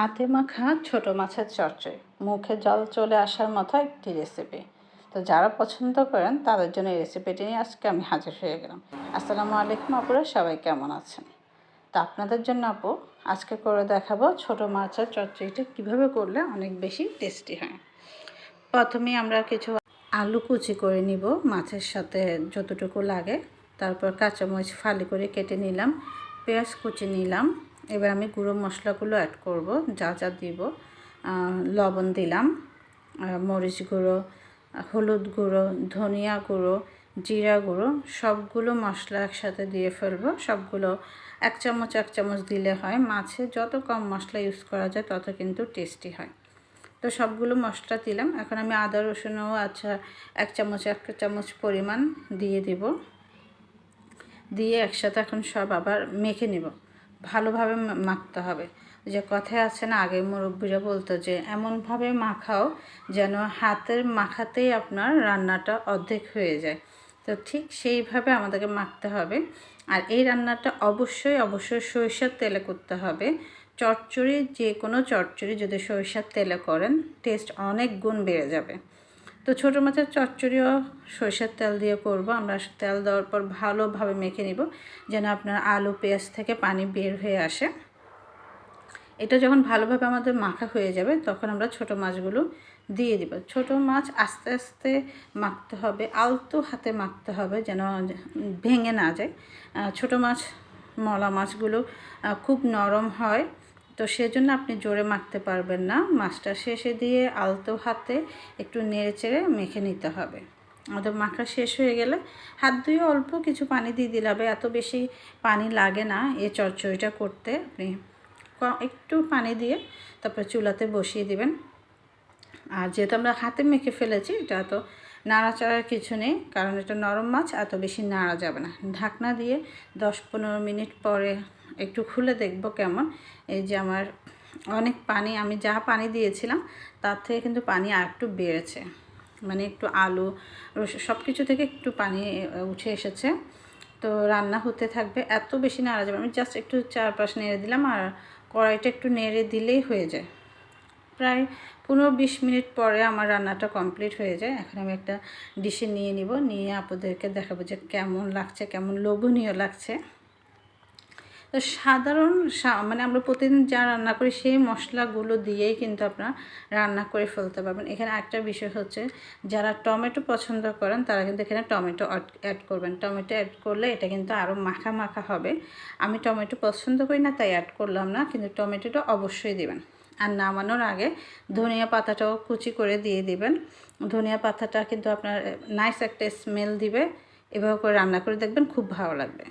হাতে মাখা ছোট মাছের চচ্চড়ি। মুখে জল চলে আসার মতো একটি রেসিপি তো যারা পছন্দ করেন, তাদের জন্য এই রেসিপিটি নিয়ে আজকে আমি হাজির হয়ে গেলাম। আসসালামু আলাইকুম আপুরা, সবাই কেমন আছেন? তো আপনাদের জন্য আপু, আজকে করে দেখাবো ছোট মাছের চচ্চড়িটা কীভাবে করলে অনেক বেশি টেস্টি হয়। প্রথমে আমরা কিছু আলু কুচি করে নিব, মাছের সাথে যতটুকু লাগে। তারপর কাঁচামরিচ ফালি করে কেটে নিলাম, পেঁয়াজ কুচি নিলাম। এবার আমি গুঁড়ো মশলাগুলো অ্যাড করব, যা যা দিব। লবণ দিলাম মরিচ গুঁড়ো, হলুদ গুঁড়ো, ধনিয়া গুঁড়ো, জিরা গুঁড়ো, সবগুলো মশলা একসাথে দিয়ে ফেলব। সবগুলো এক চামচ এক চামচ দিলে হয়। মাছে যত কম মশলা ইউজ করা যায়, তত কিন্তু টেস্টি হয়। তো সবগুলো মশলা দিলাম। এখন আমি আদা, রসুনও আচ্ছা এক চামচ এক চামচ পরিমাণ দিয়ে দিব। দিয়ে একসাথে এখন সব আবার মেখে নেব। ভালোভাবে মাখতে হবে। যে কথায় আছে না আগে মুরব্বীরা বলতো যে, এমনভাবে মাখাও যেন হাতের মাখাতেই আপনার রান্নাটা অর্ধেক হয়ে যায়। তো ঠিক সেইভাবে আমাদেরকে মাখতে হবে। আর এই রান্নাটা অবশ্যই অবশ্যই সরিষার তেলে করতে হবে। চচ্চড়ি, যে কোনো চচ্চড়ি যদি সরিষার তেলে করেন টেস্ট অনেক গুণ বেড়ে যাবে। তো ছোটো মাছের চচ্চড়িও সরষের তেল দিয়ে করব। আমরা তেল দেওয়ার পর ভালোভাবে মেখে নিব, যেন আপনার আলু, পেঁয়াজ থেকে পানি বের হয়ে আসে। এটা যখন ভালোভাবে আমাদের মাখা হয়ে যাবে, তখন আমরা ছোট মাছগুলো দিয়ে দিব। ছোট মাছ আস্তে আস্তে মাখতে হবে, আলতো হাতে মাখতে হবে, যেন ভেঙে না যায়। ছোট মাছ, মলা মাছগুলো খুব নরম হয়। তো সেজন্য আপনি জোরে মাখতে পারবেন না। মাছটা শেষে দিয়ে আলতো হাতে একটু নেড়ে চেড়ে মেখে নিতে হবে। আমাদের মাখা শেষ হয়ে গেলে হাত ধুয়ে অল্প কিছু পানি দিয়ে দিলে হবে। এত বেশি পানি লাগে না এ চচ্চড়িটা করতে। আপনি একটু পানি দিয়ে তারপরে চুলাতে বসিয়ে দিবেন। আর যেহেতু আমরা হাতে মেখে ফেলেছি, এটা তো নাড়াচাড়ার কিছু নেই, কারণ এটা নরম মাছ এত বেশি নাড়া যাবে না। ঢাকনা দিয়ে দশ পনেরো মিনিট পরে একটু খুলে দেখব কেমন। এই যে আমার অনেক পানি, আমি যা পানি দিয়েছিলাম, তার থেকে কিন্তু পানি আর একটু বেড়েছে। মানে একটু আলু সব কিছু থেকে একটু পানি উঠে এসেছে। তো রান্না হতে থাকবে, এত বেশি নাড়া যাবে আমি জাস্ট একটু চারপাশ নেড়ে দিলাম, আর কড়াইটা একটু নেড়ে দিলেই হয়ে যায়। প্রায় পনেরো বিশ মিনিট পরে আমার রান্নাটা কমপ্লিট হয়ে যায়। এখন আমি একটা ডিশে নিয়ে নিব। নিয়ে আপনাদেরকে দেখাবো যে কেমন লাগছে, কেমন লোভনীয় লাগছে। তো সাধারণ মানে আমরা প্রতিদিন যা রান্না করি সেই মশলাগুলো দিয়েই কিন্তু আপনারা রান্না করে ফেলতে পারবেন। এখানে একটা বিষয় হচ্ছে, যারা টমেটো পছন্দ করেন তারা কিন্তু এখানে টমেটো অ্যাড করবেন। টমেটো অ্যাড করলে এটা কিন্তু আরও মাখা মাখা হবে। আমি টমেটো পছন্দ করি না, তাই অ্যাড করলাম না, কিন্তু টমেটোটা অবশ্যই দেবেন। আর নামানোর আগে ধনিয়া পাতাটাও কুচি করে দিয়ে দিবেন। ধনিয়া পাতাটা কিন্তু আপনার নাইস একটা স্মেল দিবে। এভাবে করে রান্না করে দেখবেন খুব ভালো লাগবে।